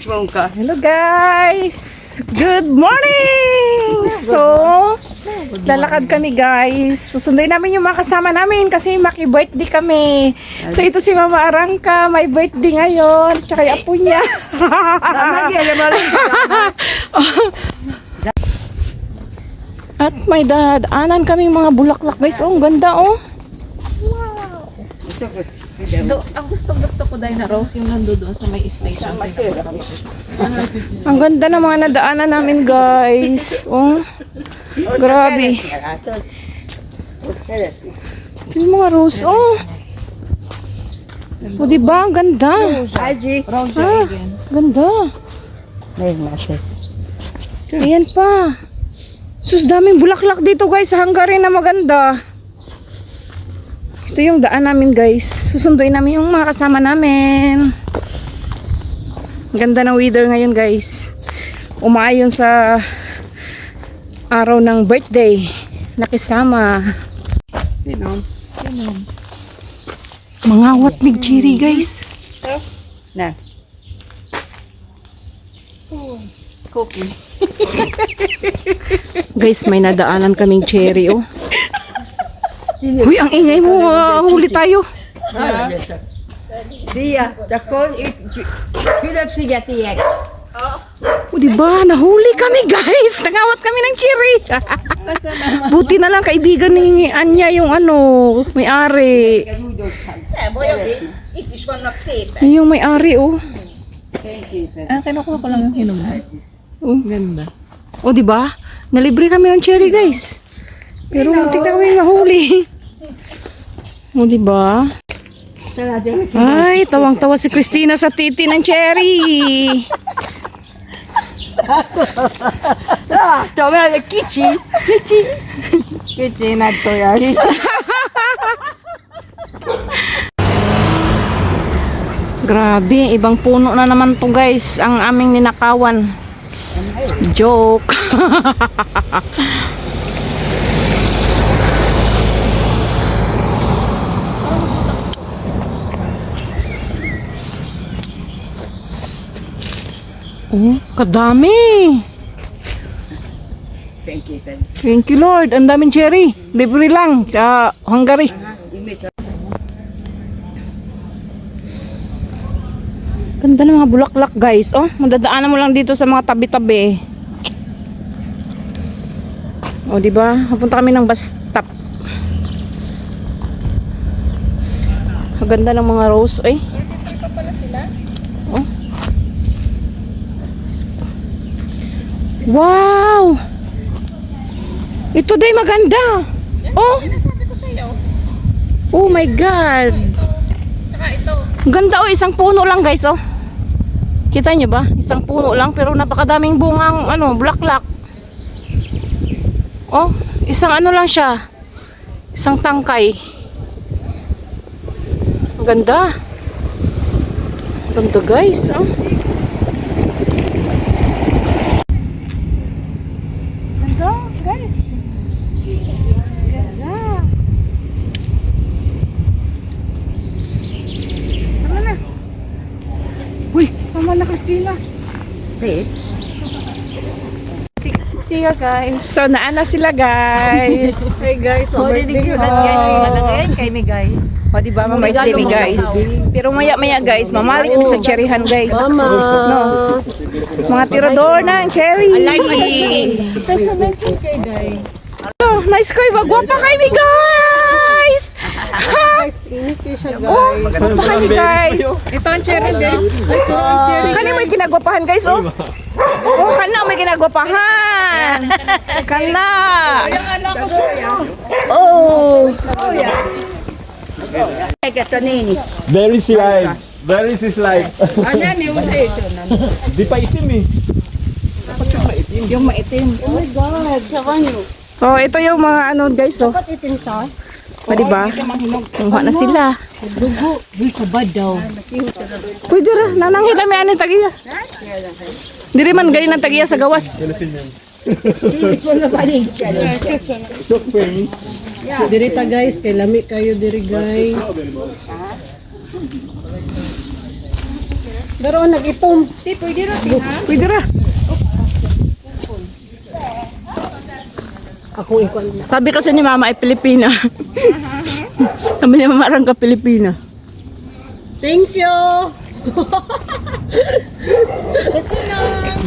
Thanks, ka. Hello guys! Good morning! So, lalakad kami guys. Susunduin namin yung mga kasama namin kasi maki-birthday kami. So, ito si Mama Arangka, may birthday ngayon. Tsaka yung apo niya. At may dadaanan kaming mga bulaklak guys. Oh, ang ganda oh. Do, ang gusto-gusto ko dahil na Rose yung nando doon sa may station. Ang ganda ng mga nadaanan namin guys. Oh, grabe. Yung mga rose. Oh. O, diba? Ang ganda. Rose Ah, ganda. Masi. Ayan pa. Sus, daming bulaklak dito guys Hungary na maganda. Ito yung daan namin guys. Susunduin namin yung mga kasama namin. Ganda ng weather ngayon guys. Umaayon sa araw ng birthday. Nakisama. Sino? Mga watnig cherry guys. Na. Cookie. Guys, may nadaanan kaming cherry oh. Uy, ang ingay mo. ah, huli tayo. Dia, takon Philip siya tiyak. O, diba? Nahuli kami, guys. Nangawat kami ng cherry. Buti na lang kaibigan ni Anya yung ano, may-ari. Yun yung may-ari, oh. Ah, kinukuha ko lang yung hinuman. oh. Ganda. O, diba? Nalibre kami ng cherry, guys. Pero muntik na kami mahuli. O, diba? Ay, tawang-tawa si Christina sa titi ng cherry. Ah, tome ale kichi. Kichi. Kichi na to ya. Grabe, ibang puno na naman to guys, ang aming ninakawan. Joke. oh, kadami. Thank you. Thank you Lord, ang daming cherry. Libre lang sa Hungary. Ganda ng mga bulaklak guys. Oh, madadaanan mo lang dito sa mga tabi-tabi. Oh, di ba? Papunta kami ng bus stop. Ang ganda ng mga rose, eh. Oh. Wow! Ito day maganda. Oh, Sinasabi ko sa'yo. oh my god. Tsaka ito. Ganda oh, isang puno lang guys oh. Kita nyo ba? Isang puno lang pero napakadaming bungang ano, bulaklak. Oh, isang ano lang siya. Isang tangkay. Ang ganda. Ganda guys, oh. Ganda, guys. Ganda. Tama na. Uy, tama na Christina. Say See you guys. So, naana sila guys. Hey guys, Oh, did you that, guys? Malagayan kay me guys. o, di ba, mama mi guys. Pero maya-maya guys, mamalik kami sa cherryhan guys. Mama. No. Mga tirador ng cherry. Special mention kay guys. Oh, nice kayo. Magwapa kayo mi guys. Guys, init kayo siya Oh, magwapa kayo guys. Ito ang cherry guys. Ito ang cherry. Kani may ginagwapahan guys, oh. Oh, kana may ginagwapahan. Kana. Oh. Ay kato nini. Very slide. Very si slide. Ano ni mo ito na. Di pa itim eh. Yung maitim. Oh my God. Saka nyo. Oh, ito yung mga ano guys, oh. Ba't itin sa? O, di ba? Kumuha na sila. Dugo. Uy, sabad daw. Pwede ra, nananghi kami ani tagiya. Diri man gayon ang tagiya sa gawas. Diri ta guys, kay lami kayo diri guys. Daroon nag-itom. Ti, pwede rin tingnan. Pwede ra. Ako ikon. Sabi kasi ni mama ay Pilipina. Sabi ni mama arang ka Pilipina. Thank you.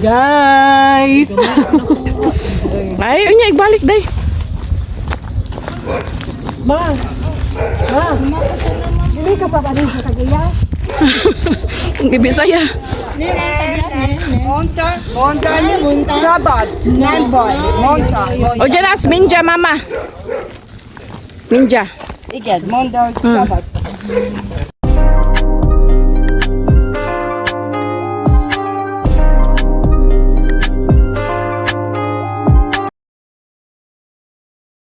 Guys. Ay, unya ibalik day. Ba. Ba. Dili ka pa ba sa Tagaya? Ang ibisaya. Monta. Monta. Monta. Sabat. Nanboy. Monta. O dyan as, Minja mama. Minja. Igad. Monta. Sabat.